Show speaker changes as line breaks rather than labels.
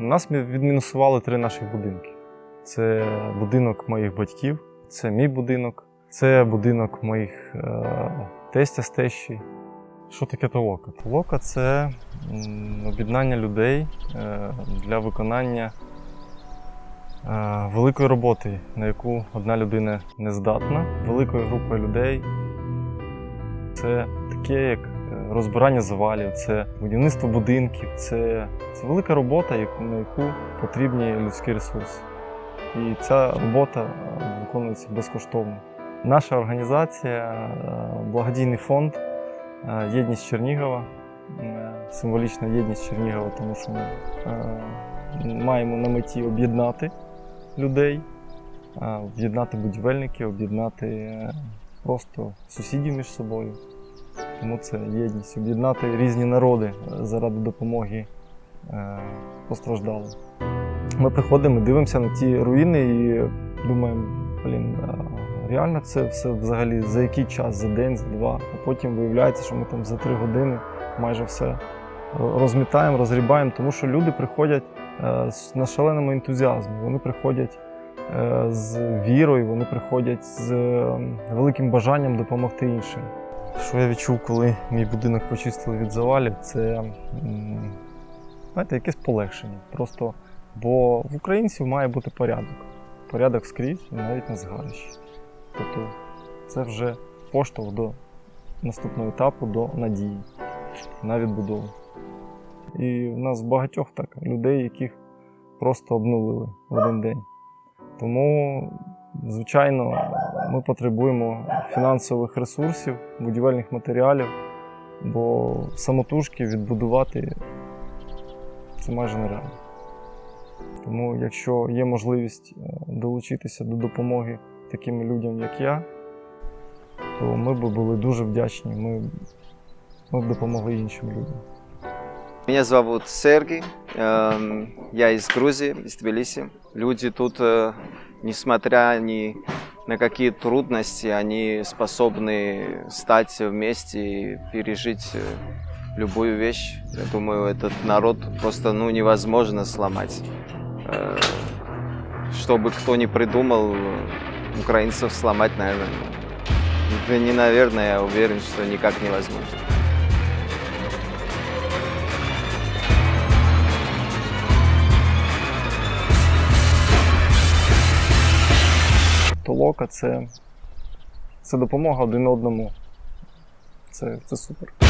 Нас відмінусували три наших будинки. Це будинок моїх батьків, це мій будинок, це будинок моїх е, тестя з тещі. Що таке толока? Толока це об'єднання людей е, для виконання е, великої роботи, на яку одна людина не здатна. Великою групою людей це таке, як розбирання завалів, це будівництво будинків, це, це велика робота, на яку потрібні людські ресурси. І ця робота е, виконується безкоштовно. Наша організація, е, благодійний фонд е, Єдність Чернігова, символічна єдність Чернігова, тому що ми маємо на меті об'єднати людей, об'єднати будівельників, об'єднати просто сусідів між собою. Тому це єдність, об'єднати різні народи е, заради допомоги е, постраждалим. Ми приходимо, дивимося на ті руїни і думаємо, блін, реально це все взагалі за який час, за день, за два. А потім виявляється, що ми там за три години майже все розмітаємо, розрібаємо, тому що люди приходять е, з- шаленому ентузіазмі. Вони приходять е, з вірою, вони приходять з е, великим бажанням допомогти іншим. Що я відчув, коли мій будинок почистили від завалів, це знаєте, якесь полегшення. Просто бо в українців має бути порядок. Порядок скрізь і навіть на згарищі. Тобто це вже поштовх до наступного етапу, до надії на відбудову. І в нас багатьох так людей, яких просто обнулили в один день. Тому, звичайно, ми потребуємо фінансових ресурсів, будівельних матеріалів, бо самотужки відбудувати це майже нереально. Тому, якщо є можливість е, долучитися до допомоги таким людям, як я, то ми б були дуже вдячні. Ми, ми б допомогли іншим людям.
Меня зовут Сергей, я из Грузии, из Тбилиси. Люди тут, э, несмотря ни на какие трудности, они способны стать вместе и пережить э, любую вещь. Я думаю, этот народ просто ну, невозможно сломать. Э, Что бы кто ни придумал, украинцев сломать, наверное, ну, это не наверное, я уверен, что никак невозможно.
Толока це, це допомога один одному. Це, це супер.